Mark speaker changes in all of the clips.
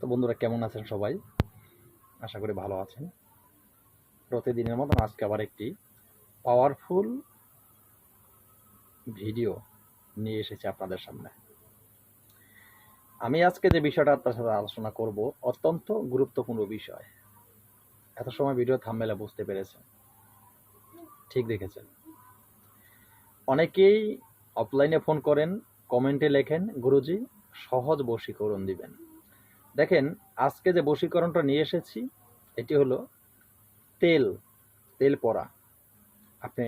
Speaker 1: তো বন্ধুরা কেমন আছেন সবাই? আশা করি ভালো আছেন। প্রতিদিনের মতন আজকে আবার একটি পাওয়ারফুল ভিডিও নিয়ে এসেছি আপনাদের সামনে। আমি আজকে যে বিষয়টা আপনার সাথে আলোচনা করব, অত্যন্ত গুরুত্বপূর্ণ বিষয়। এত সময় ভিডিও থামমেলে বুঝতে পেরেছেন। ঠিক দেখেছেন। অনেকেই অফলাইনে ফোন করেন কমেন্টে লেখেন, গুরুজি, সহজ বশীকরণ দিবেন। দেখেন, আজকে যে বশীকরণটা নিয়ে এসেছি, এটি হলো তেল তেল পরা আপনি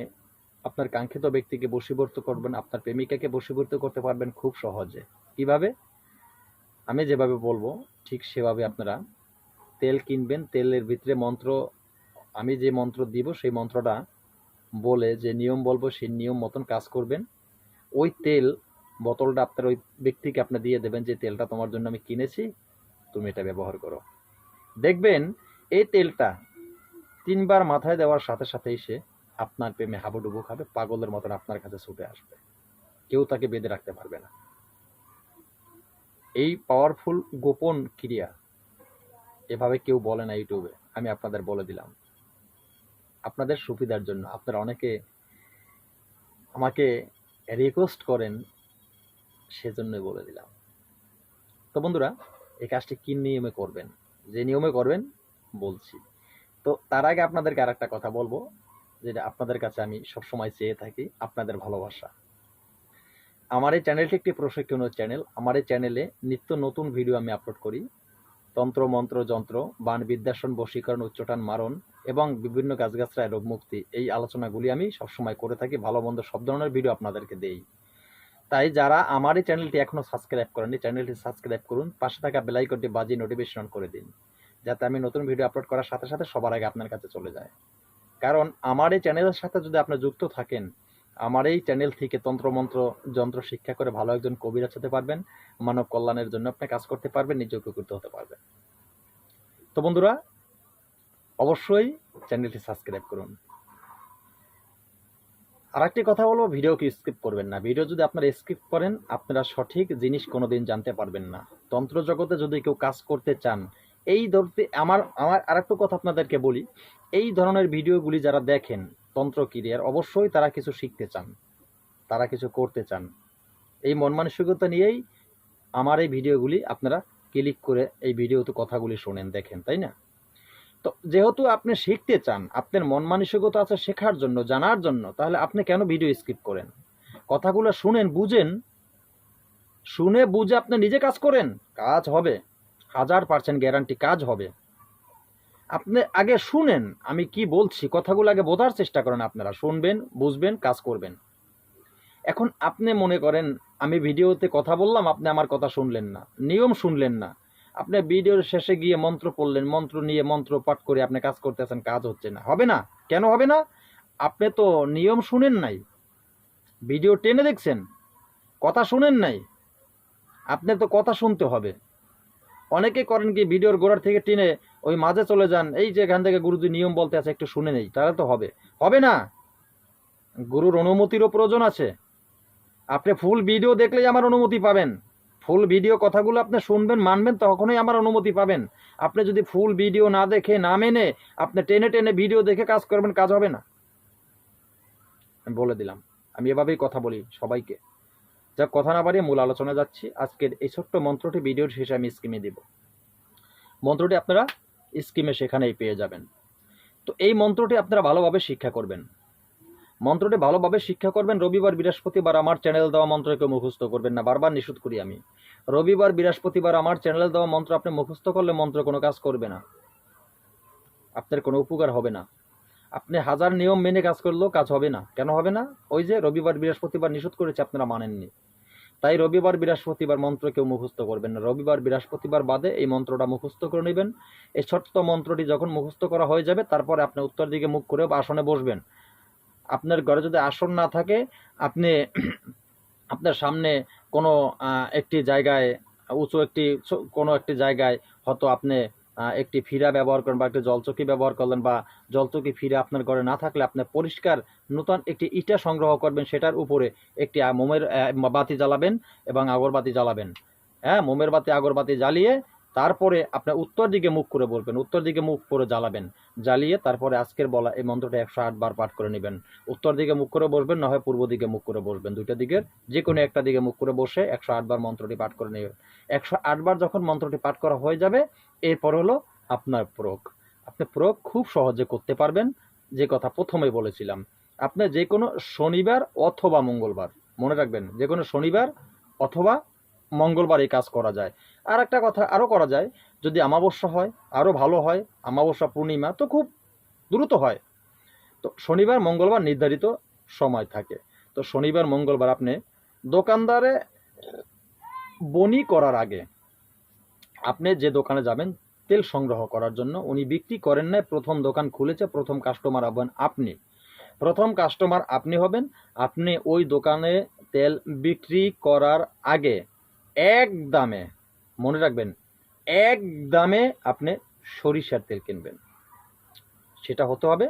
Speaker 1: আপনার কাঙ্ক্ষিত ব্যক্তিকে বশীভূত করবেন, আপনার প্রেমিকাকে বশীভূত করতে পারবেন খুব সহজে। কীভাবে? আমি যেভাবে বলব, ঠিক সেভাবে আপনারা তেল কিনবেন। তেলের ভিতরে মন্ত্র, আমি যে মন্ত্র দিব, সেই মন্ত্রটা বলে যে নিয়ম বলব, সেই নিয়ম মতন কাজ করবেন। ওই তেল বোতলটা আপনার ওই ব্যক্তিকে আপনি দিয়ে দেবেন যে তেলটা তোমার জন্য আমি কিনেছি। তুমি এটা ব্যবহার করো। দেখবেন, এই তেলটা তিনবার মাথায় দেওয়ার সাথে সাথেই সে আপনার প্রেমে হাবুডুবু খাবে, পাগলের মতন আপনার কাছে ছুটে আসবে। কেউ তাকে বেঁধে রাখতে পারবে না। এই পাওয়ারফুল গোপন ক্রিয়া এভাবে কেউ বলে না ইউটিউবে, আমি আপনাদের বলে দিলাম। আপনাদের সুবিধার জন্য আপনারা অনেকে আমাকে রিকোয়েস্ট করেন, সেজন্যই বলে দিলাম। তো বন্ধুরা এই কাজটি কি নিয়মে করবেন? যে নিয়মে করবেন, বলছি। তো তার আগে আপনাদেরকে আর একটা কথা বলব, যেটা আপনাদের কাছে আমি সবসময় চেয়ে থাকি, আপনাদের ভালোবাসা। আমার এই চ্যানেলটি একটি প্রশিক্ষণীয় চ্যানেল। আমার এই চ্যানেলে নিত্য নতুন ভিডিও আমি আপলোড করি। তন্ত্র, মন্ত্র, যন্ত্র, বান বিদ্যাসন বশীকরণ, উচ্চটান, মারণ এবং বিভিন্ন গাছগাছরায় রোগমুক্তি, এই আলোচনাগুলি আমি সবসময় করে থাকি। ভালো, মন্দ সব ধরনের ভিডিও আপনাদেরকে দেই। তাই যারা আমার এই চ্যানেলটি এখনও সাবস্ক্রাইব করেননি চ্যানেলটি সাবস্ক্রাইব করুন, পাশে থাকা বেলাইকনটি বাজিয়ে নোটিফিকেশন করে দিন, যাতে আমি নতুন ভিডিও আপলোড করার সাথে সাথে সবার আগে আপনার কাছে চলে যায়। কারণ আমার এই চ্যানেলের সাথে যদি আপনি যুক্ত থাকেন আমার এই চ্যানেল থেকে তন্ত্রমন্ত্র যন্ত্র শিক্ষা করে ভালো একজন কবিরাজ হতে পারবেন, মানব কল্যাণের জন্য আপনি কাজ করতে পারবেন নিজে উপকৃত হতে পারবেন। তো বন্ধুরা, অবশ্যই চ্যানেলটি সাবস্ক্রাইব করুন। আর একটি কথা বলব, ভিডিওকে স্কিপ করবেন না। ভিডিও যদি আপনারা স্কিপ করেন, আপনারা সঠিক জিনিস কোনোদিন জানতে পারবেন না। তন্ত্র জগতে যদি কেউ কাজ করতে চান, এই ধরতে আমার আমার আরেকটু কথা আপনাদেরকে বলি, এই ধরনের ভিডিওগুলি যারা দেখেন, তন্ত্র ক্রিয়ার, অবশ্যই তারা কিছু শিখতে চান, তারা কিছু করতে চান। এই মন মানসিকতা নিয়েই আমার এই ভিডিওগুলি আপনারা ক্লিক করে এই ভিডিওতে কথাগুলি শোনেন, দেখেন, তাই না? যেহেতু আপনি শিখতে চান, আপনার মন মানসিকতা আছে শেখার জন্য, জানার জন্য, তাহলে আপনি কেন ভিডিও স্কিপ করেন? কথাগুলো শুনেন, বুঝেন। শুনে বুঝে আপনি নিজে কাজ করেন, কাজ হবে। হাজার পার্সেন্ট গ্যারান্টি কাজ হবে। আপনি আগে শুনেন, আমি কি বলছি, কথাগুলো আগে বোঝার চেষ্টা করেন আপনারা। শুনবেন, বুঝবেন, কাজ করবেন। এখন আপনি মনে করেন, আমি ভিডিওতে কথা বললাম, আপনি আমার কথা শুনলেন না। নিয়ম শুনলেন না। আপনি ভিডিওর শেষে গিয়ে মন্ত্র পড়লেন, মন্ত্র নিয়ে মন্ত্র পাঠ করে আপনি কাজ করতেছেন, কাজ হচ্ছে না। হবে না? কেন হবে না? আপনি তো নিয়ম শুনেন নাই। ভিডিও টেনে দেখছেন, কথা শুনেন নাই। আপনি তো কথা শুনতে হবে। অনেকে করেন কি, ভিডিওর গোড়ার থেকে টেনে ওই মাঝে চলে যান, এই যে এখান থেকে গুরুজি নিয়ম বলতে আছে, একটু শুনে নেই, তাহলে তো হবে। হবে না? গুরুর অনুমতিরও প্রয়োজন আছে। আপনি ফুল ভিডিও দেখলেই আমার অনুমতি পাবেন। ফুল ভিডিও কথাগুলো আপনি শুনবেন, মানবেন, তখনই আমার অনুমতি পাবেন। আপনি যদি ফুল ভিডিও না দেখে, না মেনে আপনি টেনে টেনে ভিডিও দেখে কাজ করবেন, কাজ হবে না। আমি বলে দিলাম। আমি এভাবেই কথা বলি সবাইকে। যা কথা না বাড়িয়ে মূল আলোচনা যাচ্ছি। আজকের এই ছোট্ট মন্ত্রটি ভিডিওর শেষে আমি স্কিমে দিব। মন্ত্রটি আপনারা স্কিমে সেখানেই পেয়ে যাবেন। তো এই মন্ত্রটি আপনারা ভালোভাবে শিক্ষা করবেন। মন্ত্রটি ভালোভাবে শিক্ষা করবেন। রবিবার বৃহস্পতিবার আমার চ্যানেল দেওয়া মন্ত্রকে মুখস্থ করবেন না। বারবার নিষেধ করি আমি। রবিবার বৃহস্পতিবার আমার চ্যানেল দেওয়া মন্ত্র আপনি মুখস্থ করলে মন্ত্র কোনো কাজ করবে না। আপনার কোনো উপকার হবে না। আপনি হাজার নিয়ম মেনে কাজ করলেও কাজ হবে না। কেন হবে না? ওই যে রবিবার বৃহস্পতিবার নিষেধ করেছে, আপনারা মানেননি। তাই রবিবার বৃহস্পতিবার মন্ত্র কেউ মুখস্থ করবেন না। রবিবার বৃহস্পতিবার বাদে এই মন্ত্রটা মুখস্থ করে নেবেন। এই ছোট্ট মন্ত্রটি যখন মুখস্থ করা হয়ে যাবে, তারপরে আপনি উত্তর দিকে মুখ করে আসনে বসবেন। আপনার ঘরে যদি আসন না থাকে, আপনি আপনার সামনে কোনো একটি জায়গায়, উঁচু একটি কোনো একটি জায়গায় হয়তো আপনি একটি ফিরা ব্যবহার করেন বা একটি জলচকি ব্যবহার করলেন বা জলচকি ফিরে আপনার ঘরে না থাকলে আপনি পরিষ্কার নতুন একটি ইটা সংগ্রহ করবেন, সেটার উপরে একটি মোমের বাতি জ্বালাবেন এবং আগরবাতি জ্বালাবেন। হ্যাঁ মোমের বাতি, আগরবাতি জ্বালিয়ে তারপরে আপনার উত্তর দিকে মুখ করে বলবেন, উত্তর দিকে মুখ করে জ্বালাবেন। জ্বালিয়ে তারপরে আজকের বলা এই মন্ত্রটা একশো আট বার পাঠ করে নেবেন। উত্তর দিকে মুখ করে বসবেন না হয় পূর্ব দিকে মুখ করে বসবেন দুইটা দিকের যে কোনো একটা দিকে মুখ করে বসে একশো আট বার মন্ত্রটি পাঠ করে নেবেন। একশো আট বার যখন মন্ত্রটি পাঠ করা হয়ে যাবে, এরপর হলো আপনার প্রয়োগ। আপনি প্রয়োগ খুব সহজে করতে পারবেন, যে কথা প্রথমে বলেছিলাম। আপনি যে কোনো শনিবার অথবা মঙ্গলবার, মনে রাখবেন যে কোনো শনিবার অথবা মঙ্গলবার এই কাজ করা যায়। আর একটা কথা আরও করা যায়, যদি আমাবস্যা হয়, আরও ভালো হয় আমাবস্যা পূর্ণিমা, তো খুব দ্রুত হয়। তো শনিবার, মঙ্গলবার নির্ধারিত সময় থাকে। তো শনিবার, মঙ্গলবার আপনি দোকানদারে বনি করার আগে আপনি যে দোকানে যাবেন, তেল সংগ্রহ করার জন্য, উনি বিক্রি করেন না প্রথম দোকান খুলেছে, প্রথম কাস্টমার হবেন আপনি। প্রথম কাস্টমার আপনি হবেন, আপনি ওই দোকানে তেল বিক্রি করার আগে এক দামে, মনে রাখবেন, এক দামে আপনি সরিষার তেল কিনবেন। সেটা হতে হবে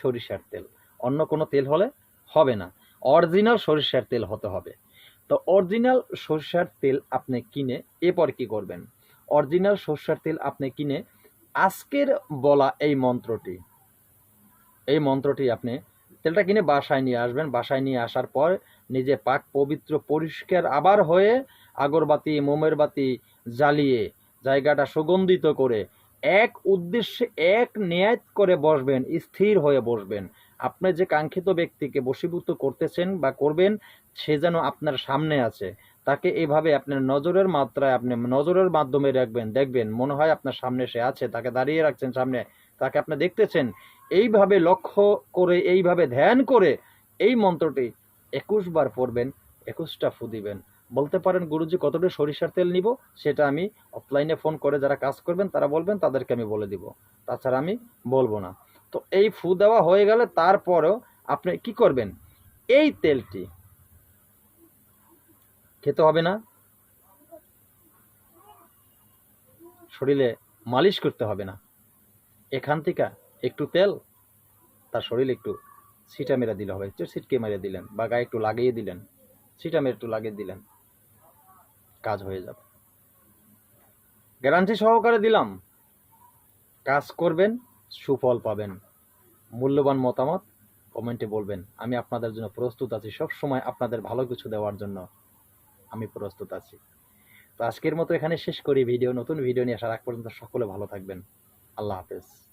Speaker 1: সরিষার তেল। অন্য কোনো তেল হলে হবে না। অরিজিনাল সরিষার তেল হতে হবে। তো অরিজিনাল সরিষার তেল আপনি কিনে এরপর কি করবেন? অরিজিনাল সরিষার তেল আপনি কিনে আজকের বলা এই মন্ত্রটি এই মন্ত্রটি আপনি তেলটা কিনে বাসায় নিয়ে আসবেন। বাসায় নিয়ে আসার পর নিজে পাক পবিত্র পরিষ্কার আবার হয়ে আগরবাতি মোমের বাতি জ্বালিয়ে জায়গাটা সুগন্ধিত করে এক উদ্দেশ্যে এক ন্যায় করে বসবেন, স্থির হয়ে বসবেন। আপনি যে কাঙ্ক্ষিত ব্যক্তিকে বশীভূত করতেছেন বা করবেন, সে যেন আপনার সামনে আছে। তাকে এইভাবে আপনার নজরের মাত্রায় আপনি নজরের মাধ্যমে রাখবেন, দেখবেন, মনে হয় আপনার সামনে সে আছে, তাকে দাঁড়িয়ে রাখছেন সামনে, তাকে আপনি দেখতেছেন। এইভাবে লক্ষ্য করে, এইভাবে ধ্যান করে এই মন্ত্রটি একুশ বার পড়বেন, একুশটা ফু দিবেন। বলতে পারেন, গুরুজি, কতটা সরিষার তেল নিব? সেটা আমি অফলাইনে ফোন করে যারা কাজ করবেন, তারা বলবেন, তাদেরকে আমি বলে দিব। তাছাড়া আমি বলব না। তো এই ফু দেওয়া হয়ে গেলে তারপরেও আপনি কি করবেন? এই তেলটি খেতে হবে না। শরীরে মালিশ করতে হবে না। এখান থেকে একটু তেল, তার শরীরে একটু ছিটা মেরে দিলে হবে। একটু ছিটকে মেরে দিলেন বা গায়ে একটু লাগিয়ে দিলেন, ছিটা মেরে একটু লাগিয়ে দিলেন। কাজ হয়ে যাবে। গ্যারান্টি সহকারে দিলাম। কাজ করবেন, সুফল পাবেন। মূল্যবান মতামত কমেন্টে বলবেন। আমি আপনাদের জন্য প্রস্তুত আছি। সব সময় আপনাদের ভালো কিছু দেওয়ার জন্য আমি প্রস্তুত আছি। তো আজকের মতো এখানে শেষ করি। ভিডিও, নতুন ভিডিও নিয়ে আসার আগ পর্যন্ত সকলে ভালো থাকবেন। আল্লাহ হাফেজ।